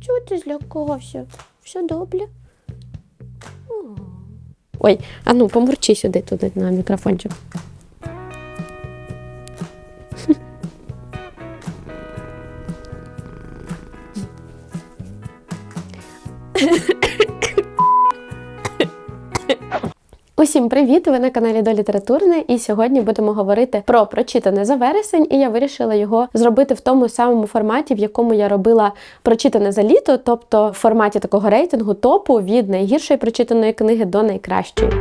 Чого ти злякався? Все добре? Ой, а ну помурчи сюди туди на мікрофончик. Усім привіт! Ви на каналі до літературне, і сьогодні будемо говорити про прочитане за вересень. І я вирішила його зробити в тому самому форматі, в якому я робила прочитане за літо, тобто в форматі такого рейтингу топу від найгіршої прочитаної книги до найкращої.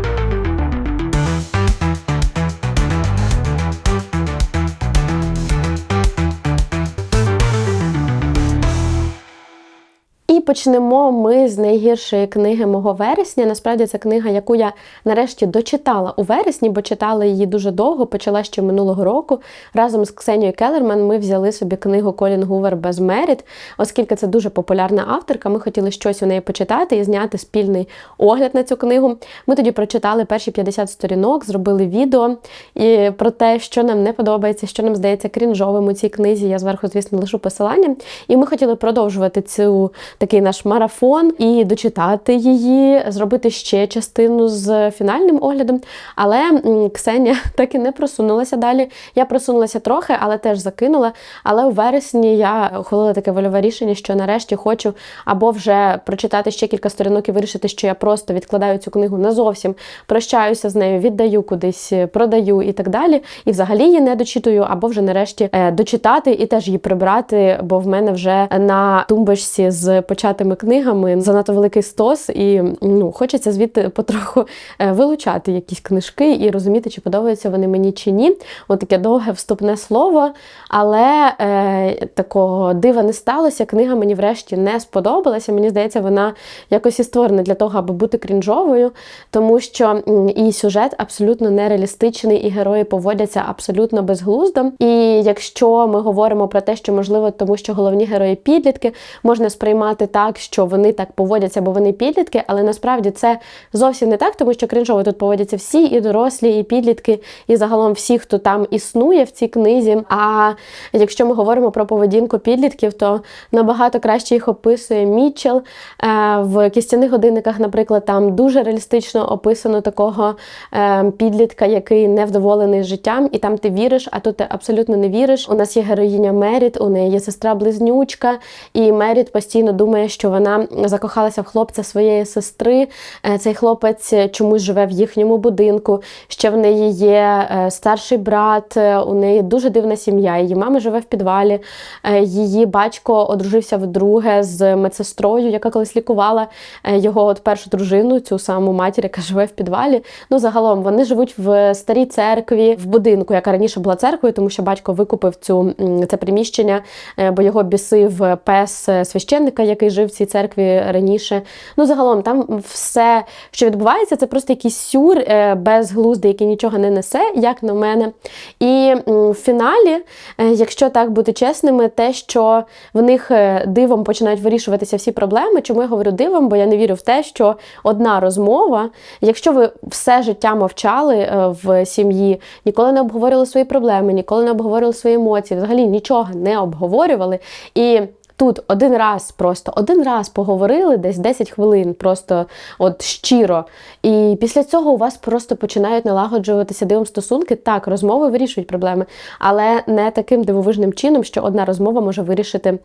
І почнемо ми з найгіршої книги мого вересня. Насправді це книга, яку я нарешті дочитала у вересні, бо читала її дуже довго, почала ще минулого року. Разом з Ксенією Келерман ми взяли собі книгу Колін Гувер без Меріт, оскільки це дуже популярна авторка. Ми хотіли щось у неї почитати і зняти спільний огляд на цю книгу. Ми тоді прочитали перші 50 сторінок, зробили відео і про те, що нам не подобається, що нам здається крінжовим у цій книзі. Я зверху, звісно, лишу посилання. І ми хотіли продовжувати цю такий наш марафон і дочитати її, зробити ще частину з фінальним оглядом. Але Ксенія так і не просунулася далі. Я просунулася трохи, але теж закинула. Але у вересні я ухвалила таке вольове рішення, що нарешті хочу або вже прочитати ще кілька сторінок і вирішити, що я просто відкладаю цю книгу назовсім, прощаюся з нею, віддаю кудись, продаю і так далі. І взагалі її не дочитую, або вже нарешті е, дочитати і теж її прибрати, бо в мене вже на тумбочці з початими книгами занадто великий стос, і ну, хочеться звідти потроху е, вилучати якісь книжки і розуміти, чи подобаються вони мені чи ні. От таке довге вступне слово, але е, такого дива не сталося. Книга мені врешті не сподобалася. Мені здається, вона якось і створена для того, аби бути крінжовою, тому що і сюжет абсолютно нереалістичний, і герої поводяться абсолютно безглуздо. І якщо ми говоримо про те, що можливо, тому що головні герої підлітки можна сприймати так, що вони так поводяться, бо вони підлітки, але насправді це зовсім не так, тому що крінжово тут поводяться всі, і дорослі, і підлітки, і загалом всі, хто там існує в цій книзі. А якщо ми говоримо про поведінку підлітків, то набагато краще їх описує Мітчел. Е, В кістяних годинниках, наприклад, там дуже реалістично описано такого е, підлітка, який невдоволений життям, і там ти віриш, а тут ти абсолютно не віриш. У нас є героїня Меріт, у неї є сестра-близнючка, і Меріт постійно думає, що вона закохалася в хлопця своєї сестри. Е, Цей хлопець чомусь живе в їхньому будинку. Ще в неї є е, старший брат, е, у неї дуже дивна сім'я. Її мама живе в підвалі. Е, Її батько одружився вдруге з медсестрою, яка колись лікувала е, його от першу дружину, цю саму матір, яка живе в підвалі. Ну, загалом вони живуть в старій церкві, в будинку, яка раніше була церквою, тому що батько викупив цю це приміщення, е, бо його бісив пес е, священника, який жив в цій церкві раніше. Ну, загалом, там все, що відбувається, це просто якийсь сюр е, безглуздий, який нічого не несе, як на мене. І в фіналі, е, якщо так бути чесними, те, що в них е, дивом починають вирішуватися всі проблеми. Чому я говорю дивом? Бо я не вірю в те, що одна розмова, якщо ви все життя мовчали в сім'ї, ніколи не обговорювали свої проблеми, ніколи не обговорювали свої емоції, взагалі нічого не обговорювали. І Тут один раз просто один раз поговорили, десь 10 хвилин, просто от щиро. І після цього у вас просто починають налагоджуватися дивом стосунки. Так, розмови вирішують проблеми, але не таким дивовижним чином, що одна розмова може вирішити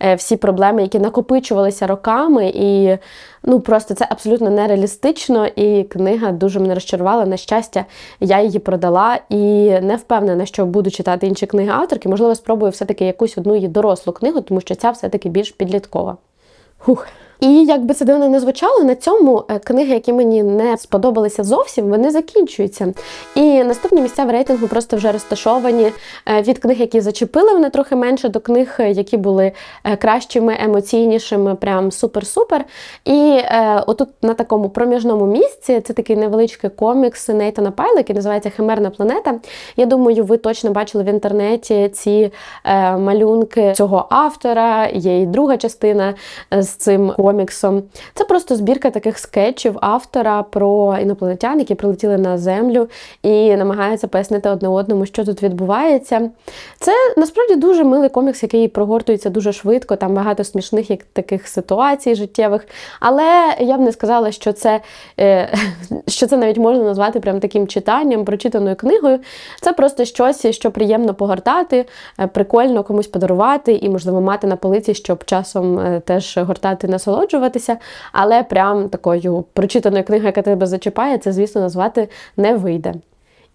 е, всі проблеми, які накопичувалися роками. І ну просто це абсолютно нереалістично. І книга дуже мене розчарувала. На щастя, я її продала і не впевнена, що буду читати інші книги авторки. Можливо, спробую все-таки якусь одну її дорослу книгу, тому що ця все-таки більш підліткова. Хух. І як би це дивно не звучало, на цьому е, книги, які мені не сподобалися зовсім, вони закінчуються. І наступні місця в рейтингу просто вже розташовані е, від книг, які зачепили вони трохи менше, до книг, е, які були кращими, емоційнішими, прям супер-супер. І е, отут на такому проміжному місці це такий невеличкий комікс Нейтана Пайла, який називається Химерна планета. Я думаю, ви точно бачили в інтернеті ці е, малюнки цього автора. Є і друга частина з цим коміксом. Це просто збірка таких скетчів автора про інопланетян, які прилетіли на землю і намагаються пояснити одне одному, що тут відбувається. Це насправді дуже милий комікс, який прогортується дуже швидко. Там багато смішних таких ситуацій життєвих. Але я б не сказала, що це, е, що це навіть можна назвати прям таким читанням, прочитаною книгою. Це просто щось, що приємно погортати, е, прикольно комусь подарувати і, можливо, мати на полиці, щоб часом е, теж гортати, насолоджуватися. Але прям такою прочитаною книгою, яка тебе зачіпає, це, звісно, назвати не вийде.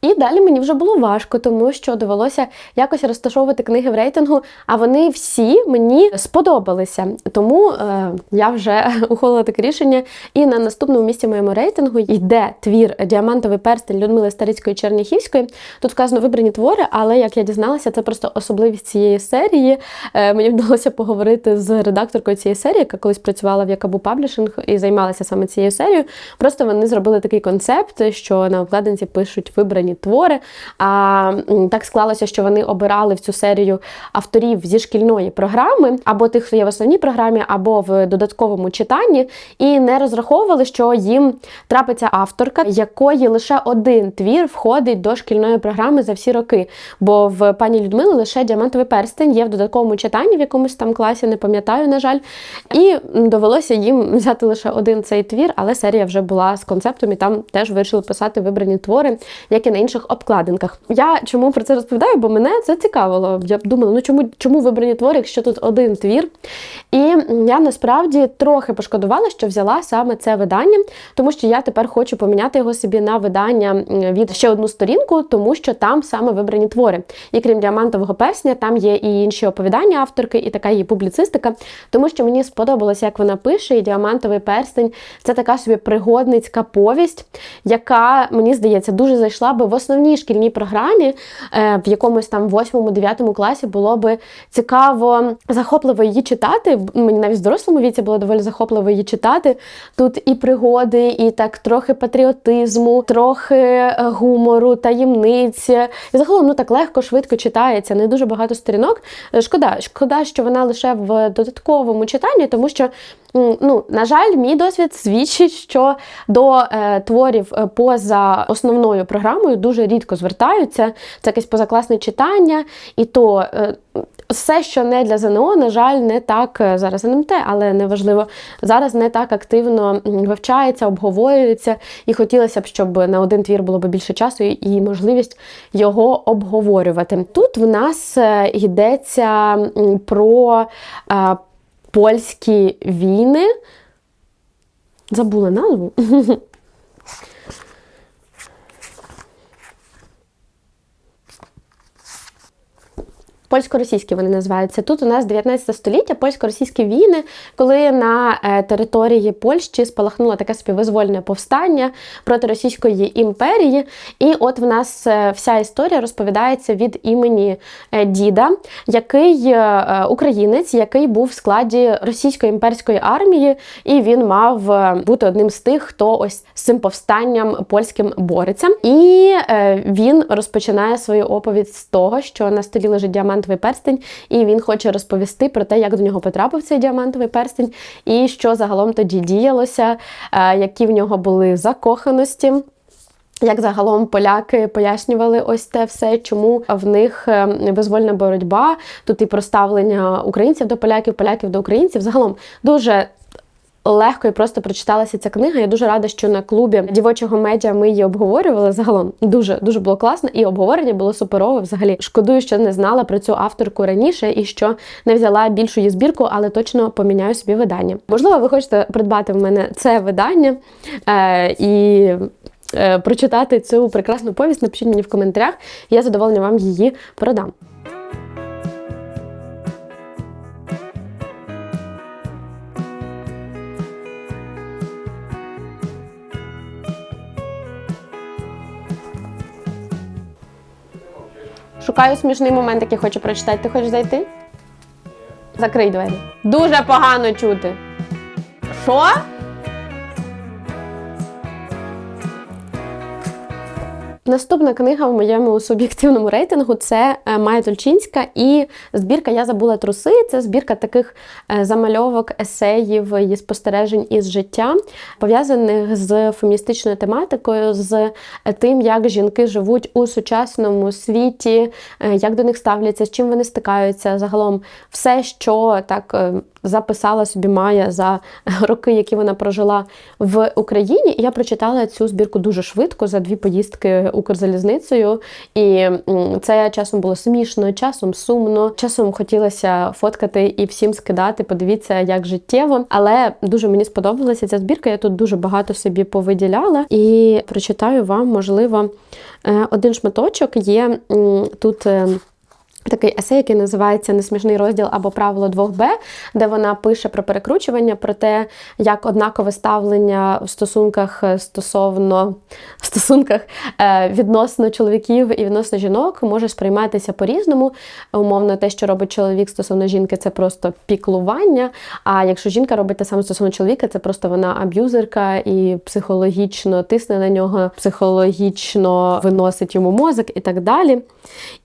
І далі мені вже було важко, тому що довелося якось розташовувати книги в рейтингу, а вони всі мені сподобалися. Тому е, я вже ухвалила таке рішення. І на наступному місці моєму рейтингу йде твір Діамантовий перстень Людмили Старицької Черніхівської. Тут вказано вибрані твори, але як я дізналася, це просто особливість цієї серії. Е, мені вдалося поговорити з редакторкою цієї серії, яка колись працювала в Якабу Паблішинг і займалася саме цією серією. Просто вони зробили такий концепт, що на обкладинці пишуть вибрані твори. А так склалося, що вони обирали в цю серію авторів зі шкільної програми, або тих, хто є в основній програмі, або в додатковому читанні, і не розраховували, що їм трапиться авторка, якої лише один твір входить до шкільної програми за всі роки. Бо в пані Людмили лише діамантовий перстень є в додатковому читанні в якомусь там класі, не пам'ятаю, на жаль. І довелося їм взяти лише один цей твір, але серія вже була з концептом, і там теж вирішили писати вибрані твори, як і на інших обкладинках. Я чому про це розповідаю? Бо мене це цікавило. Я думала, ну чому чому вибрані твори, якщо тут один твір? І я насправді трохи пошкодувала, що взяла саме це видання, тому що я тепер хочу поміняти його собі на видання від ще одну сторінку, тому що там саме вибрані твори. І крім діамантового персня, там є і інші оповідання авторки, і така її публіцистика, тому що мені сподобалося, як вона пише, і діамантовий перстень це така собі пригодницька повість, яка мені здається дуже зайшла би в основній шкільній програмі, е, в якомусь там 8-9 класі було би цікаво, захопливо її читати. Мені навіть в дорослому віці було доволі захопливо її читати. Тут і пригоди, і так трохи патріотизму, трохи е, гумору, таємниць. І загалом ну так легко, швидко читається, не дуже багато сторінок. Е, Шкода, шкода, що вона лише в додатковому читанні, тому що. Ну, на жаль, мій досвід свідчить, що до е, творів е, поза основною програмою дуже рідко звертаються. Це якесь позакласне читання, і то е, все, що не для ЗНО, на жаль, не так е, зараз НМТ, але неважливо, зараз не так активно вивчається, обговорюється, і хотілося б, щоб на один твір було б більше часу і, і можливість його обговорювати. Тут в нас е, йдеться про е, польські війни. Забула назву. Польсько-російські вони називаються. Тут у нас 19 століття, польсько-російські війни, коли на е, території Польщі спалахнуло таке собі визвольне повстання проти Російської імперії. І от в нас е, вся історія розповідається від імені е, діда, який українець, який був в складі російської імперської армії, і він мав бути одним з тих, хто ось з цим повстанням польським бореться. І він розпочинає свою оповідь з того, що на столі лежить діамантовий перстень, і він хоче розповісти про те, як до нього потрапив цей діамантовий перстень, і що загалом тоді діялося, е, які в нього були закоханості. Як загалом поляки пояснювали ось те все, чому в них е, визвольна боротьба, тут і проставлення українців до поляків, поляків до українців. Загалом дуже легко і просто прочиталася ця книга. Я дуже рада, що на клубі дівочого медіа ми її обговорювали. Загалом дуже дуже було класно, і обговорення було суперове. Взагалі шкодую, що не знала про цю авторку раніше і що не взяла більшу її збірку, але точно поміняю собі видання. Можливо, ви хочете придбати в мене це видання е, і. е, Прочитати цю прекрасну повість, напишіть мені в коментарях, я з задоволенням вам її продам. Шукаю смішний момент, який хочу прочитати. Ти хочеш зайти? Закрий двері. Дуже погано чути. Що? Наступна книга в моєму суб'єктивному рейтингу це е, Майя Тульчинська і збірка Я забула труси. Це збірка таких е, замальовок, есеїв і спостережень із життя, пов'язаних з феміністичною тематикою, з тим, як жінки живуть у сучасному світі, е, як до них ставляться, з чим вони стикаються. Загалом все, що так записала собі Майя за роки, які вона прожила в Україні. І я прочитала цю збірку дуже швидко за дві поїздки Укрзалізницею. І це часом було смішно, часом сумно, часом хотілося фоткати і всім скидати. Подивіться, як життєво. Але дуже мені сподобалася ця збірка. Я тут дуже багато собі повиділяла і прочитаю вам, можливо, е, один шматочок є тут. Такий есей, який називається Несмішний розділ або правило 2Б, де вона пише про перекручування, про те, як однакове ставлення в стосунках стосовно в стосунках е, відносно чоловіків і відносно жінок може сприйматися по-різному. Умовно, те, що робить чоловік стосовно жінки, це просто піклування. А якщо жінка робить те саме стосовно чоловіка, це просто вона аб'юзерка і психологічно тисне на нього, психологічно виносить йому мозок і так далі.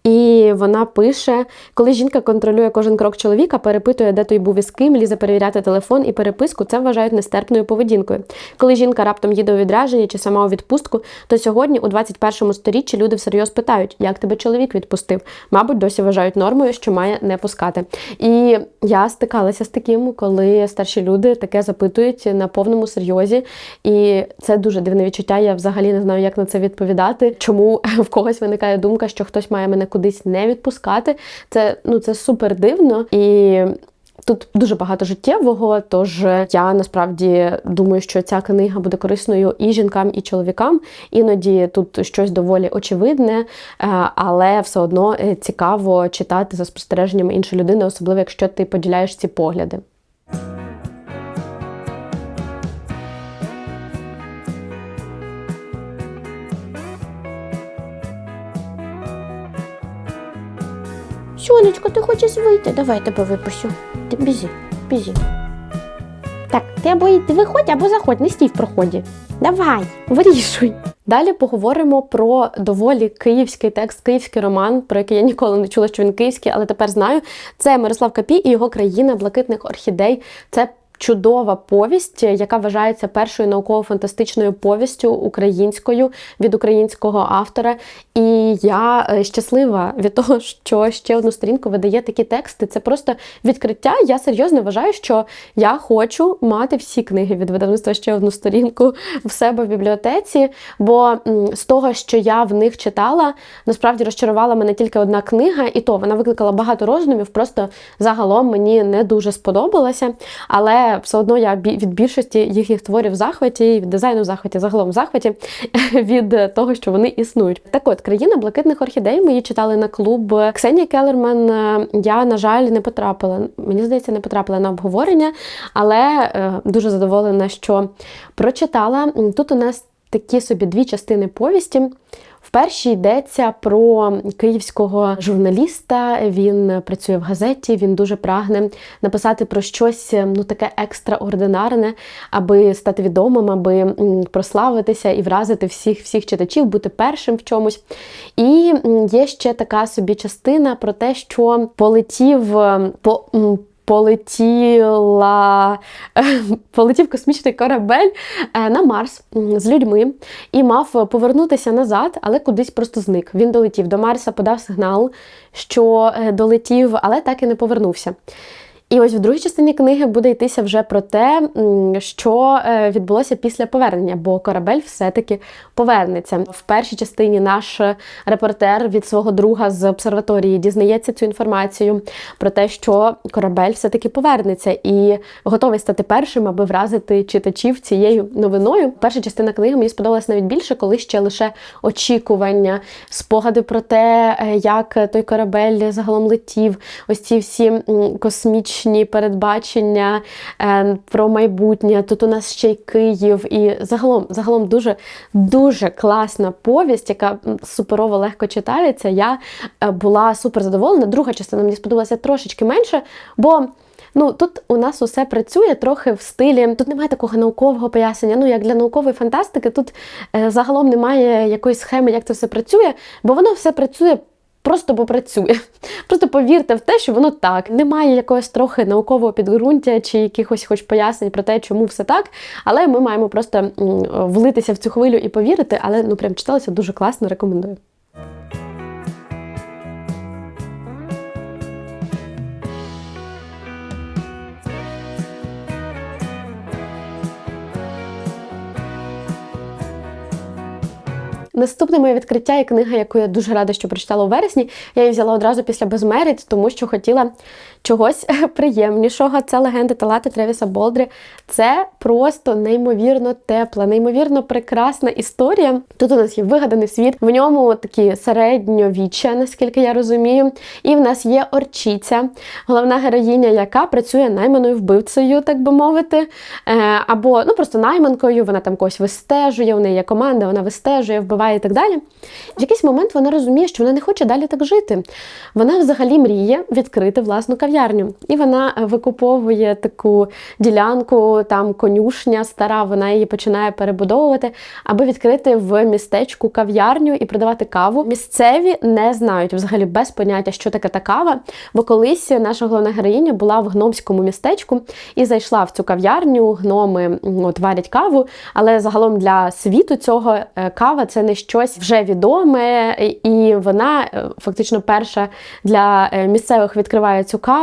І вона пише: коли жінка контролює кожен крок чоловіка, перепитує, де той був і з ким, лізе перевіряти телефон і переписку, це вважають нестерпною поведінкою. Коли жінка раптом їде у відрядження чи сама у відпустку, то сьогодні, у 21 сторіччі, люди всерйоз питають, як тебе чоловік відпустив. Мабуть, досі вважають нормою, що має не пускати. І я стикалася з таким, коли старші люди таке запитують на повному серйозі. І це дуже дивне відчуття. Я взагалі не знаю, як на це відповідати. Чому в когось виникає думка, що хтось має мене кудись не відпускати. Це ну це супер дивно і. Тут дуже багато життєвого, тож я насправді думаю, що ця книга буде корисною і жінкам, і чоловікам. Іноді тут щось доволі очевидне, е, але все одно е, цікаво читати за спостереженнями іншої людини, особливо якщо ти поділяєш ці погляди. Сонечко, ти хочеш вийти? Давай я тебе випущу. Ти біжи, біжи. Так, ти або йди виходь, або заходь, не стій в проході. Давай, вирішуй. Далі поговоримо про доволі київський текст, київський роман, про який я ніколи не чула, що він київський, але тепер знаю. Це Мирослав Капі і його країна блакитних орхідей. Це чудова повість, яка вважається першою науково-фантастичною повістю українською від українського автора. І я е, щаслива від того, що ще одну сторінку видає такі тексти. Це просто відкриття. Я серйозно вважаю, що я хочу мати всі книги від видавництва ще одну сторінку в себе в бібліотеці. Бо з того, що я в них читала, насправді розчарувала мене тільки одна книга, і то вона викликала багато роздумів. Просто загалом мені не дуже сподобалася. Але все одно я від більшості їхніх творів в захваті, від дизайну в захваті, загалом в захваті від того, що вони існують. Так от, країна блакитних орхідей. Ми її читали на клуб Ксенія Келерман. Е, я, на жаль, не потрапила. Мені здається, не потрапила на обговорення, але е, дуже задоволена, що прочитала. Тут у нас такі собі дві частини повісті. В першій йдеться про київського журналіста. Він працює в газеті, він дуже прагне написати про щось ну таке екстраординарне, аби стати відомим, аби прославитися і вразити всіх всіх читачів, бути першим в чомусь. І є ще така собі частина про те, що полетів по полетіла, полетів космічний корабель е, на Марс з людьми і мав повернутися назад, але кудись просто зник. Він долетів до Марса, подав сигнал, що е, долетів, але так і не повернувся. І ось в другій частині книги буде йтися вже про те, що е, відбулося після повернення, бо корабель все-таки повернеться. В першій частині наш репортер від свого друга з обсерваторії дізнається цю інформацію про те, що корабель все-таки повернеться і готовий стати першим, аби вразити читачів цією новиною. Перша частина книги мені сподобалася навіть більше, коли ще лише очікування, спогади про те, е, як той корабель загалом летів. Ось ці всі космічні космічні передбачення е, про майбутнє. Тут у нас ще й Київ, і загалом загалом дуже дуже класна повість, яка суперово легко читається. Я е, була супер задоволена. Друга частина мені сподобалася трошечки менше, бо Ну тут у нас усе працює трохи в стилі. Тут немає такого наукового пояснення. Ну як для наукової фантастики, тут е, загалом немає якоїсь схеми, як це все працює, бо воно все працює. Просто попрацює. Просто повірте в те, що воно так. Немає якогось трохи наукового підґрунтя чи якихось хоч пояснень про те, чому все так. Але ми маємо просто влитися в цю хвилю і повірити. Але ну прям читалося дуже класно, рекомендую. Наступне моє відкриття є книга, яку я дуже рада, що прочитала у вересні. Я її взяла одразу після безмерить, тому що хотіла чогось приємнішого. Це легенди Талати Тревіса Болдрі. Це просто неймовірно тепла, неймовірно прекрасна історія. Тут у нас є вигаданий світ, в ньому такі середньовіччя, наскільки я розумію. І в нас є орчиця, головна героїня, яка працює найманою вбивцею, так би мовити. Е, або ну просто найманкою, вона там когось вистежує, у неї є команда, вона вистежує, вбиває і так далі. В якийсь момент вона розуміє, що вона не хоче далі так жити. Вона взагалі мріє відкрити власну кав'ярню. І вона е, викуповує таку ділянку, там конюшня стара, вона її починає перебудовувати, аби відкрити в містечку кав'ярню і продавати каву. Місцеві не знають взагалі без поняття, що таке та кава. Бо колись наша головна героїня була в гномському містечку і зайшла в цю кав'ярню. Гноми от, варять каву, але загалом для світу цього е, кава це не щось вже відоме, і вона е, фактично перша для місцевих відкриває цю каву.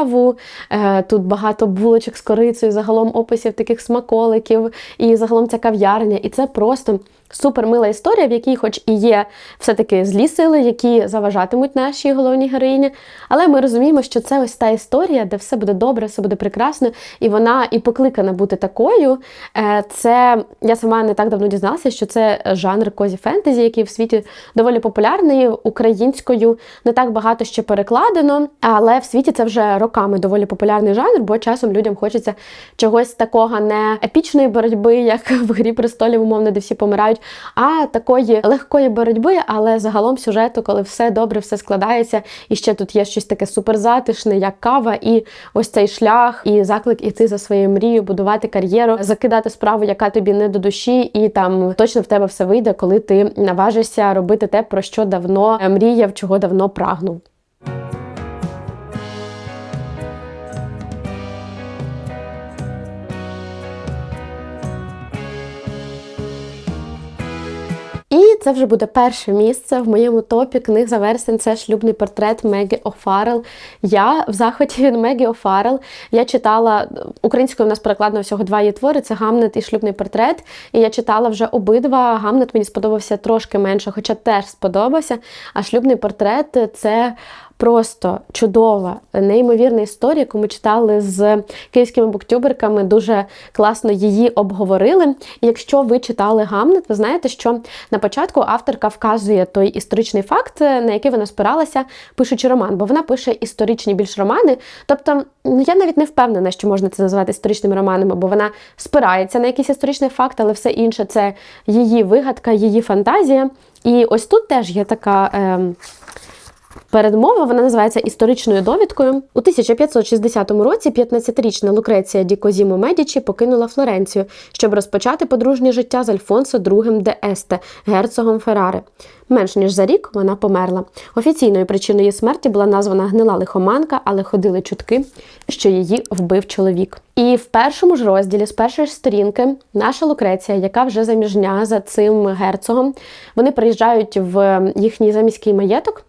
Е, Тут багато булочок з корицею, загалом описів таких смаколиків, і загалом ця кав'ярня. І це просто супер мила історія, в якій, хоч і є все-таки злі сили, які заважатимуть нашій головній героїні. Але ми розуміємо, що це ось та історія, де все буде добре, все буде прекрасно, і вона і покликана бути такою. Е, Це я сама не так давно дізналася, що це жанр козі фентезі, який в світі доволі популярний. Українською не так багато ще перекладено, але в світі це вже роками доволі популярний жанр, бо часом людям хочеться чогось такого не епічної боротьби, як в грі престолів, умовно, де всі помирають, а такої легкої боротьби, але загалом сюжету, коли все добре, все складається, і ще тут є щось таке суперзатишне, як кава, і ось цей шлях, і заклик іти за своєю мрією, будувати кар'єру, закидати справу, яка тобі не до душі, і там точно в тебе все вийде, коли ти наважишся робити те, про що давно е, мріяв, чого давно прагнув. Це вже буде перше місце в моєму топі книг за вересень. Це шлюбний портрет Мегі Офарел. Я в захваті від Мегі Офарел. Я читала українською в нас перекладено всього два її твори: це Гамнет і шлюбний портрет. І я читала вже обидва. Гамнет мені сподобався трошки менше, хоча теж сподобався. А шлюбний портрет це. Просто чудова, неймовірна історія, яку ми читали з київськими буктюберками. Дуже класно її обговорили. І якщо ви читали Гамнет, ви знаєте, що на початку авторка вказує той історичний факт, на який вона спиралася, пишучи роман, бо вона пише історичні більш романи. Тобто, ну я навіть не впевнена, що можна це назвати історичними романами, бо вона спирається на якийсь історичний факт, але все інше це її вигадка, її фантазія. І ось тут теж є така. Е, Передмова вона називається історичною довідкою. У 1560 році 15-річна Лукреція Ді Козімо Медічі покинула Флоренцію, щоб розпочати подружнє життя з Альфонсо II де Есте, герцогом Феррари. Менш ніж за рік вона померла. Офіційною причиною смерті була названа гнила лихоманка, але ходили чутки, що її вбив чоловік. І в першому ж розділі, з першої сторінки, наша Лукреція, яка вже заміжня за цим герцогом, вони приїжджають в їхній заміський маєток.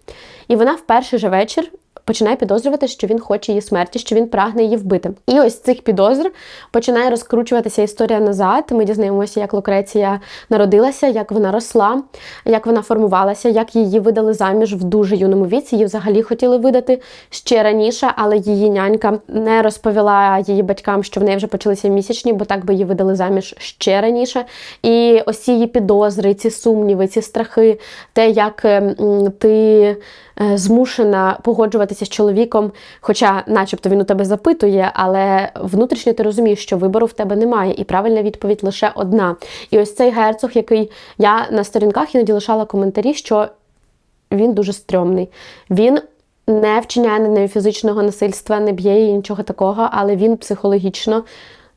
І вона в перший же вечір починає підозрювати, що він хоче її смерті, що він прагне її вбити. І ось цих підозр починає розкручуватися історія назад. Ми дізнаємося, як Лукреція народилася, як вона росла, як вона формувалася, як її видали заміж в дуже юному віці. Її взагалі хотіли видати ще раніше, але її нянька не розповіла її батькам, що в неї вже почалися місячні, бо так би її видали заміж ще раніше. І ось ці її підозри, ці сумніви, ці страхи, те, як ем, ти змушена погоджуватися з чоловіком, хоча, начебто, він у тебе запитує, але внутрішньо ти розумієш, що вибору в тебе немає, і правильна відповідь лише одна. І ось цей герцог, який я на сторінках іноді лишала коментарі, що він дуже стрьомний. Він не вчиняє над нею фізичного насильства, не б'є її нічого такого, але він психологічно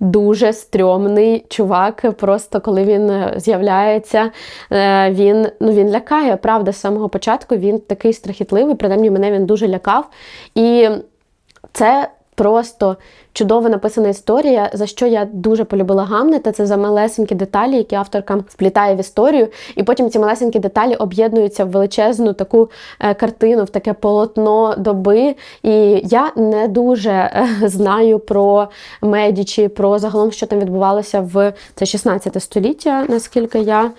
дуже стрьомний чувак. Просто коли він е, з'являється, е, він, ну, він лякає. Правда, з самого початку він такий страхітливий, принаймні мене він дуже лякав. І це просто чудово написана історія, за що я дуже полюбила Гамлета. Це за малесенькі деталі, які авторка вплітає в історію. І потім ці малесенькі деталі об'єднуються в величезну таку е, картину, в таке полотно доби. І я не дуже е, знаю про Медічі, про загалом, що там відбувалося в це 16 століття, наскільки я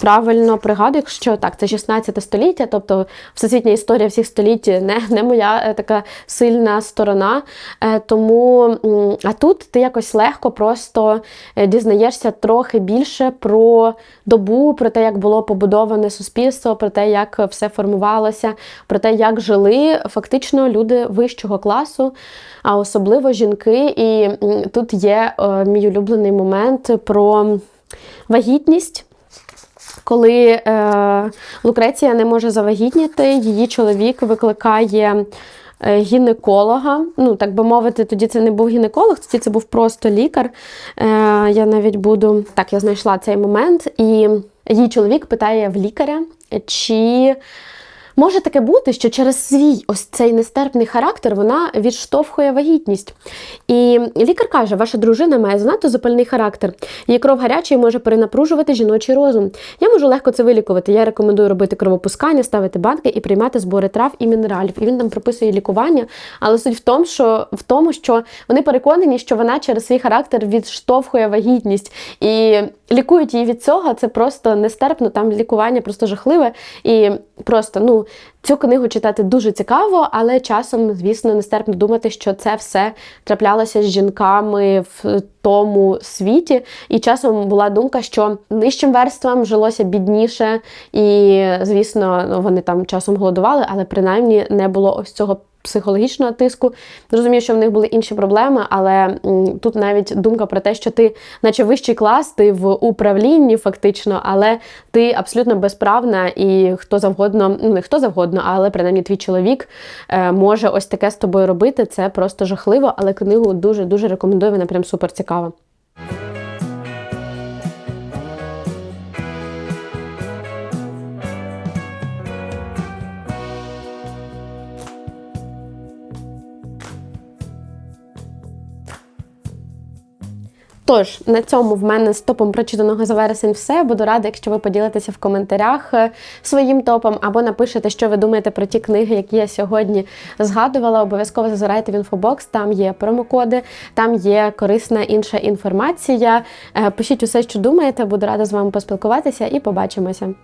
правильно пригадую, якщо так, це 16 століття, тобто всесвітня історія всіх століть не, не моя е, така сильна сторона. Е, Тому, а тут ти якось легко просто е, дізнаєшся трохи більше про добу, про те, як було побудоване суспільство, про те, як все формувалося, про те, як жили фактично люди вищого класу, а особливо жінки. І тут є мій улюблений момент про вагітність. Коли е, Лукреція не може завагітніти, її чоловік викликає е, гінеколога. Ну, так би мовити, тоді це не був гінеколог, тоді це був просто лікар. Е, я навіть буду. Так, я знайшла цей момент, і її чоловік питає в лікаря, чи. Може таке бути, що через свій ось цей нестерпний характер вона відштовхує вагітність. І лікар каже, ваша дружина має занадто запальний характер. Її кров гаряча і може перенапружувати жіночий розум. Я можу легко це вилікувати. Я рекомендую робити кровопускання, ставити банки і приймати збори трав і мінералів. І він там прописує лікування. Але суть в тому, що в тому, що вони переконані, що вона через свій характер відштовхує вагітність і лікують її від цього. Це просто нестерпно. Там лікування просто жахливе і просто ну. Цю книгу читати дуже цікаво, але часом, звісно, нестерпно думати, що це все траплялося з жінками в тому світі. І часом була думка, що нижчим верствам жилося бідніше, і, звісно, ну, вони там часом голодували, але принаймні не було ось цього. Психологічного тиску. Зрозумію, що в них були інші проблеми, але тут навіть думка про те, що ти, наче вищий клас, ти в управлінні фактично, але ти абсолютно безправна, і хто завгодно, ну не хто завгодно, але принаймні твій чоловік е, може ось таке з тобою робити. Це просто жахливо, але книгу дуже дуже рекомендую. Вона прям супер цікава. Тож, на цьому в мене з топом прочитаного за вересень все. Буду рада, якщо ви поділитеся в коментарях е, своїм топом або напишете, що ви думаєте про ті книги, які я сьогодні згадувала. Обов'язково зазирайте в інфобокс, там є промокоди, там є корисна інша інформація. Е, Пишіть усе, що думаєте, буду рада з вами поспілкуватися і побачимося.